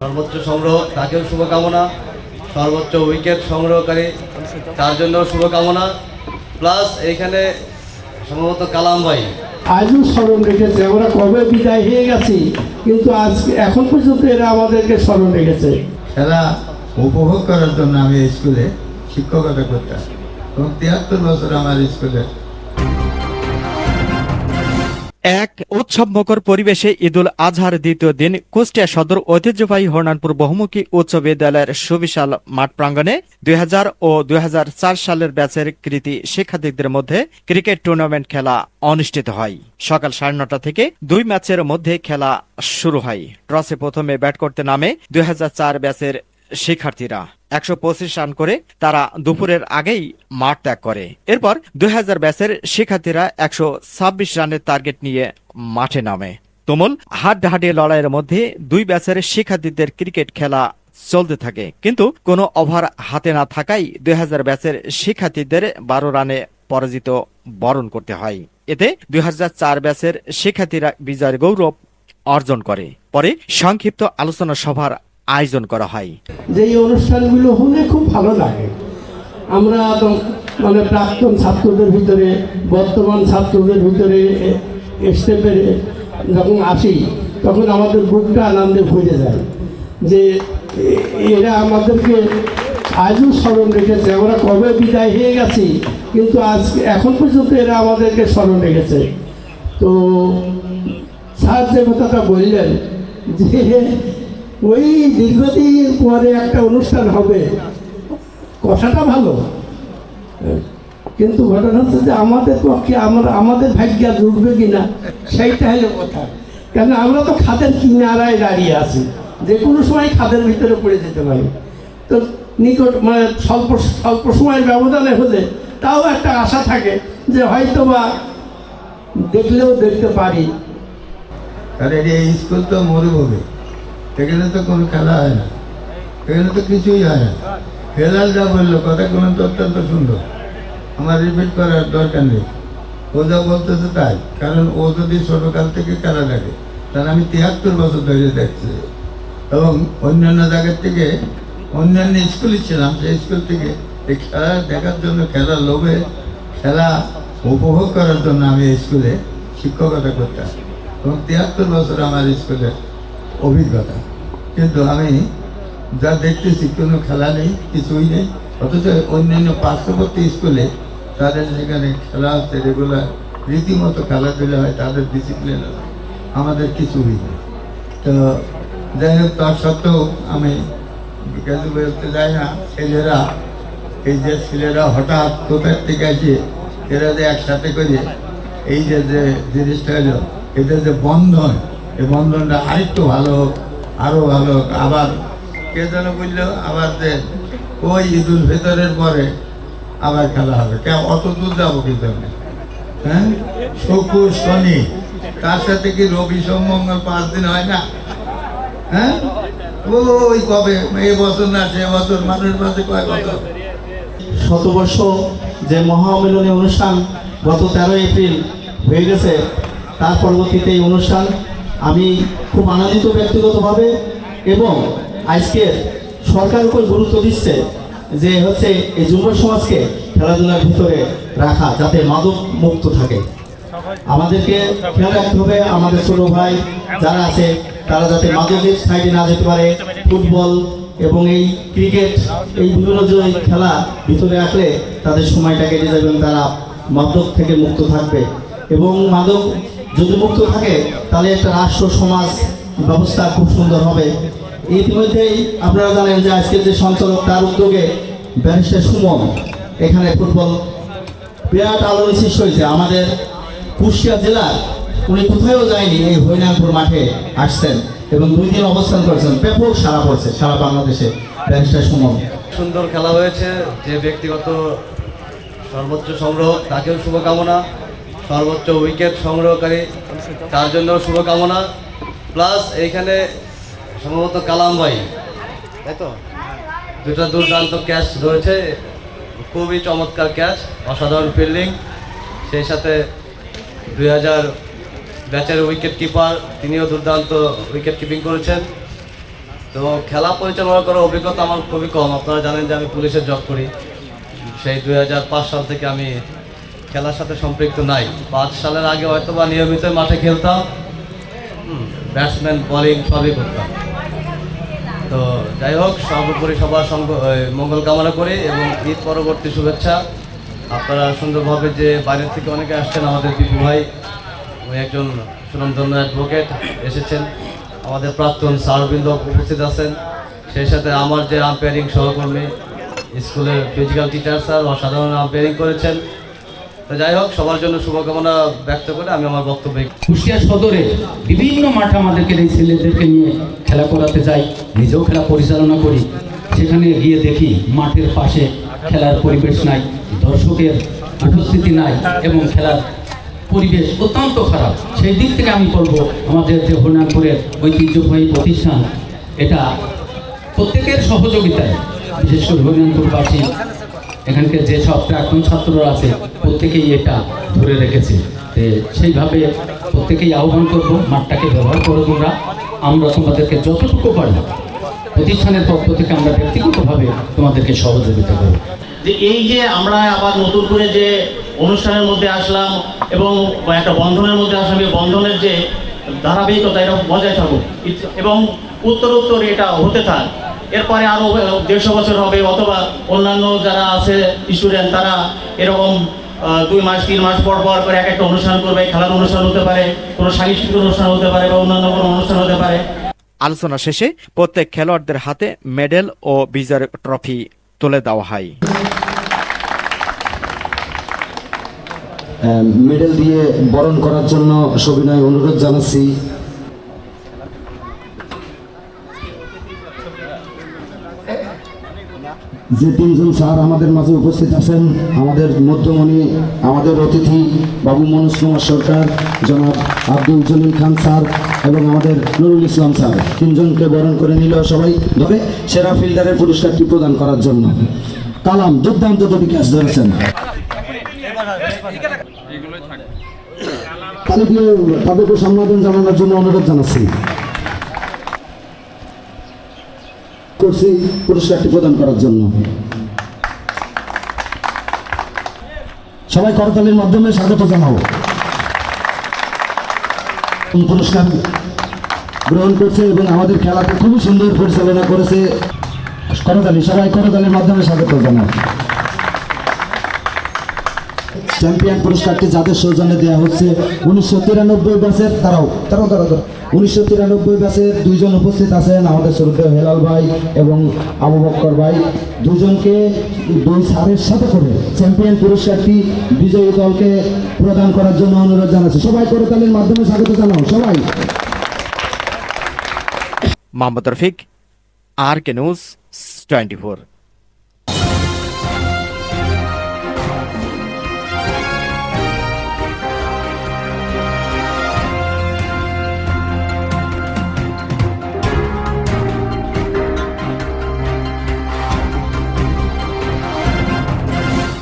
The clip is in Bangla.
সর্বোচ্চ সংগ্রহ তাকেও শুভকামনা। সর্বোচ্চ উইকেট সংগ্রহকারী তার জন্য শুভকামনা। প্লাস এইখানে সম্ভবত কালাম ভাই। আজও স্মরণ রেখেছে আমরা কবে বিদায় হয়ে গেছি কিন্তু আজ এখন পর্যন্ত এরা আমাদেরকে স্মরণ রেখেছে। খেলা উপভোগ করার জন্য আমি স্কুলে শিক্ষকতা করতাম। এবং তিয়াত্তর বছর আমার স্কুলে এক উৎসবমুখর পরিবেশে ঈদুল আজহার দ্বিতীয় দিন কুষ্টিয়া সদর ঐতিহ্যবাহী হরনানপুর বহুমুখী উচ্চ বিদ্যালয়ের সুবিশাল মাঠ প্রাঙ্গণে দুই হাজার ও দুই হাজার চার সালের ব্যাচের কৃতি শিক্ষার্থীদের মধ্যে ক্রিকেট টুর্নামেন্ট খেলা অনুষ্ঠিত হয়। সকাল সাড়ে নটা থেকে দুই ম্যাচের মধ্যে খেলা শুরু হয়। টসে প্রথমে ব্যাট করতে নামে দুই হাজার চার ব্যাচের শিক্ষার্থীরা। একশো পঁচিশ রান করে তারা দুপুরের আগেই মাঠ ত্যাগ করে। এরপর দুই হাজার ব্যাচের শিক্ষার্থীরা একশো ছাব্বিশ রানের টার্গেট নিয়ে মাঠে নামে। তুমুল হাড্ডাহাড্ডি লড়াইয়ের মধ্যে দুই ব্যাচের শিক্ষার্থীদের ক্রিকেট খেলা চলতে থাকে। কিন্তু কোনো ওভার হাতে না থাকায় দুই হাজার ব্যাচের শিক্ষার্থীদের বারো রানে পরাজিত বরণ করতে হয়। এতে দুই হাজার চার ব্যাচের শিক্ষার্থীরা বিজয়ের গৌরব অর্জন করে। পরে সংক্ষিপ্ত আলোচনা সভার আয়োজন করা হয়। যে এই অনুষ্ঠানগুলো হলে খুব ভালো লাগে। আমরা মানে প্রাক্তন ছাত্রদের ভিতরে, বর্তমান ছাত্রদের ভিতরে এ- আসতে পেরে যখন আসি, তখন আমাদের বুকটা আনন্দে ভরে যায়। যে এরা আমাদেরকে আজও স্মরণ রেখেছে, আমরা কবে বিদায় হয়ে গেছি, কিন্তু আজ, এখন পর্যন্ত এরা আমাদেরকে স্মরণ রেখেছে। তো স্যার যে কথাটা বললেন যে ওই দীর্ঘদিন পরে একটা অনুষ্ঠান হবে। কথাটা ভালো। কিন্তু ঘটনা হচ্ছে যে আমাদের পক্ষে আমরা, আমাদের ভাগ্য জুটবে কিনা সেইটা হলো কথা। কেন আমরা তো খাদের কিনারায় দাঁড়িয়ে আছি। যে কোনো সময় খাদের ভিতরে পড়ে যেতে পারি। তো নিকট মানে স্বল্প স্বল্প সময়ের ব্যবধানে হলে তাও একটা আশা থাকে যে হয়তো বা দেখলেও দেখতে পারি। কারণ এই স্কুল তো মরুভূমি। এখানে তো কোনো খেলা হয় না। এখানে তো কিছুই হয় না। হেলাল যা বলল কথাগুলো তো অত্যন্ত সুন্দর। আমার রিপিট করার দরকার নেই। ও যা বলতেছে তাই। কারণ ও যদি ছোটোকাল থেকে খেলা দেখে, তাহলে আমি তিয়াত্তর বছর ধরে দেখছি। এবং অন্যান্য জায়গার থেকে, অন্যান্য স্কুলে ছিলাম, সেই স্কুল থেকে এই খেলা দেখার জন্য, খেলা লোভে, খেলা উপভোগ করার জন্য আমি স্কুলে শিক্ষকতা করতাম। এবং তিয়াত্তর বছর আমার স্কুলের অভিজ্ঞতা। কিন্তু আমি যা দেখতেছি, কোনো খেলা নেই, কিছুই নেই। অথচ অন্যান্য পার্শ্ববর্তী স্কুলে তাদের সেখানে খেলা হচ্ছে রেগুলার রীতিমতো খেলাধুলা হয়, তাদের ডিসিপ্লিন আছে আমাদের কিছুই নেই। তো যাই হোক, তার সত্ত্বেও আমি কিছু বেরোতে যাই না, ছেলেরা, এই যে ছেলেরা হঠাৎ কোথার থেকে আসে, এরা যে একসাথে করে, এই যে যে জিনিসটা হলো এদের যে বন্ধন এই বন্ধনটা আরেকটু ভালো হোক আরও ভালো হোক, আবার কে যেন বলল, আবার যে ওই ঈদুল ফিতরের পরে আবার খেলা হবে। কে, অত দূর যাব কিন্তু আমি। হ্যাঁ? শুক্র, শনি, তার সাথে কি রবি, সোম, মঙ্গল পাঁচ দিন হয় না? হ্যাঁ? ওই কবে? এ বছর না, সে বছর, মানুষ মাঝে কয় বছর? শতবর্ষ যে মহামিলনী অনুষ্ঠান গত তেরোই এপ্রিল হয়ে গেছে, তার পরবর্তীতে এই অনুষ্ঠান আমি খুব আনন্দিত ব্যক্তিগতভাবে এবং আজকের সরকার উপর গুরুত্ব দিচ্ছে যে হচ্ছে এই যুব সমাজকে খেলাধুলার ভিতরে রাখা যাতে মাদক মুক্ত থাকে। আমাদেরকে খেয়াল রাখতে হবে, আমাদের ছোটো ভাই যারা আছে, তারা যাতে মাদকের সাইডে না যেতে পারে, ফুটবল এবং এই ক্রিকেট, এই বিভিন্ন যে খেলা ভিতরে রাখলে তাদের সময়টা কেটে যাবেন, তারা মাদক থেকে মুক্ত থাকবে এবং মাদক যদি মুক্ত থাকে, তাহলে একটা রাষ্ট্র, সমাজ ব্যবস্থা খুব সুন্দর হবে। ইতিমধ্যেই আপনারা জানেন যে আজকের যে সঞ্চালক, তার উদ্যোগে ব্যারিস্টার সুমন, এখানে ফুটবল বিরাট আলোড়ন সৃষ্টি হয়েছে। আমাদের কুষ্টিয়া জেলার, উনি কোথায়ও যায়নি, এই হরিনাথপুর মাঠে আসছেন এবং দুই দিন অবস্থান করেছেন। ব্যাপক সারা পড়ছে, সারা বাংলাদেশে ব্যারিস্টার সুমন। সুন্দর খেলা হয়েছে, যে ব্যক্তিগত সর্বোচ্চ সংগ্রহ, তাকেও শুভকামনা। সর্বোচ্চ উইকেট সংগ্রহকারী তার জন্য শুভকামনা। প্লাস এইখানে সম্ভবত কালাম ভাই। তাই তো? দুটো দুর্দান্ত ক্যাচ ধরেছে। খুবই চমৎকার ক্যাচ অসাধারণ ফিল্ডিং সেই সাথে দুই হাজার ব্যাচের উইকেট কিপার তিনিও দুর্দান্ত উইকেট কিপিং করেছেন। তো খেলা পরিচালনা করার অভিজ্ঞতা আমার খুবই কম। আপনারা জানেন যে আমি পুলিশের জব করি। সেই দুই হাজার পাঁচ সাল থেকে আমি খেলার সাথে সম্পৃক্ত নাই। পাঁচ সালের আগে হয়তো বা নিয়মিত মাঠে খেলতাম। ব্যাটসম্যান বলিং সবই করতাম। তো যাই হোক, সর্বোপরি সবার মঙ্গল কামনা করি এবং ঈদ পরবর্তী শুভেচ্ছা। আপনারা সুন্দরভাবে যে বাইরের থেকে অনেকে আসছেন, আমাদের বিপু ভাই একজন সুনামধন্য অ্যাডভোকেট এসেছেন। আমাদের প্রাক্তন স্যারবৃন্দ উপস্থিত আছেন। সেই সাথে আমার যে আম্পায়ারিং সহকর্মী, স্কুলের ফিজিক্যাল টিচার স্যার, অসাধারণ আম্পায়ারিং করেছেন। যাই হোক, সবার জন্য শুভকামনা ব্যক্ত করে আমি আমার বক্তব্য কুষ্টিয়া সদরে বিভিন্ন মাঠে আমাদেরকে এই ছেলেদেরকে নিয়ে খেলা করাতে যাই, নিজেও খেলা পরিচালনা করি। সেখানে গিয়ে দেখি মাঠের পাশে খেলার পরিবেশ নাই, দর্শকের উপস্থিতি নাই এবং খেলার পরিবেশ অত্যন্ত খারাপ। সেই দিক থেকে আমি বলব, আমাদের যে হরিনাথপুরের ঐতিহ্যবাহী প্রতিষ্ঠান, এটা প্রত্যেকের সহযোগিতায়, বিশেষ করে হরিনাথপুরবাসী এখানকার যে যেসব প্রাক্তন ছাত্ররা আছে, প্রত্যেকেই এটা ধরে রেখেছে। তে সেইভাবে প্রত্যেকেই আহ্বান করব, মাঠটাকে ব্যবহার করো তোমরা। আমরা তোমাদেরকে যতটুকু পারি প্রতিষ্ঠানের পক্ষ থেকে আমরা ব্যক্তিগতভাবে তোমাদেরকে সহযোগিতা করব। যে এই যে আমরা আবার নতুন করে যে অনুষ্ঠানের মধ্যে আসলাম এবং একটা বন্ধনের মধ্যে আসলাম, এই বন্ধনের যে ধারাবাহিকতা এটা বজায় থাকুক। এবং উত্তর উত্তর এটা হতে থাক। এরপরে আরও দেড়শো বছর হবে অথবা অন্যান্য যারা আছে স্টুডেন্ট তারা এরকম আহ, দুই মাস তিন মাস পর পর করে এক একটা অনুষ্ঠান করবে খেলার অনুষ্ঠান হতে পারে কোনো সাংস্কৃতিক অনুষ্ঠান হতে পারে বা অন্যান্য কোনো অনুষ্ঠান হতে পারে। আলোচনা শেষে প্রত্যেক খেলোয়াড়দের হাতে মেডেল ও বিজয়ের ট্রফি তুলে দেওয়া হয়। মেডেল দিয়ে বরণ করার জন্য সবিনয় অনুরোধ জানাচ্ছি। যে তিনজন স্যার আমাদের মাঝে উপস্থিত আছেন, আমাদের মধ্যমণি, আমাদের অতিথি বাবু মনোজ কুমার সরকার, জনাব আব্দুল জলিল খান স্যার এবং আমাদের নুরুল ইসলাম স্যার। তিনজনকে বরণ করে নিল সবাই ধরে সেরা ফিল্ডারের পুরস্কারটি প্রদান করার জন্য। কালাম, দুর্দান্ত দুটি ক্যাচ ধরেছেন। তাদেরকে সম্বোধন জানানোর জন্য অনুরোধ জানাচ্ছি। করছি, পুরস্কারটি প্রদান করার জন্য। সবাই করতালির মাধ্যমে স্বাগত জানাব পুরস্কার গ্রহণ করছে এবং আমাদের খেলাকে খুবই সুন্দর পরিচালনা করেছে। করতালি, সবাই করতালির মাধ্যমে স্বাগত জানাব চ্যাম্পিয়ন পুরস্কারটি যাদের সৌজন্যে দেওয়া হচ্ছে, উনিশশো তিরানব্বই ব্যাচের তারাও তারাও তারাও উনিশশো তিরানব্বই ব্যাচের দুইজন উপস্থিত আছেন, আমাদের শ্রদ্ধেয় হেলাল ভাই এবং আবু বক্কর ভাই। দুজনকে দুই স্যারের সাথে করে চ্যাম্পিয়ন পুরস্কারটি বিজয়ী দলকে প্রদান করার জন্য অনুরোধ জানাচ্ছি। সবাই করতালের মাধ্যমে স্বাগত জানাও, সবাই। Mohammad Rafiq R K news twenty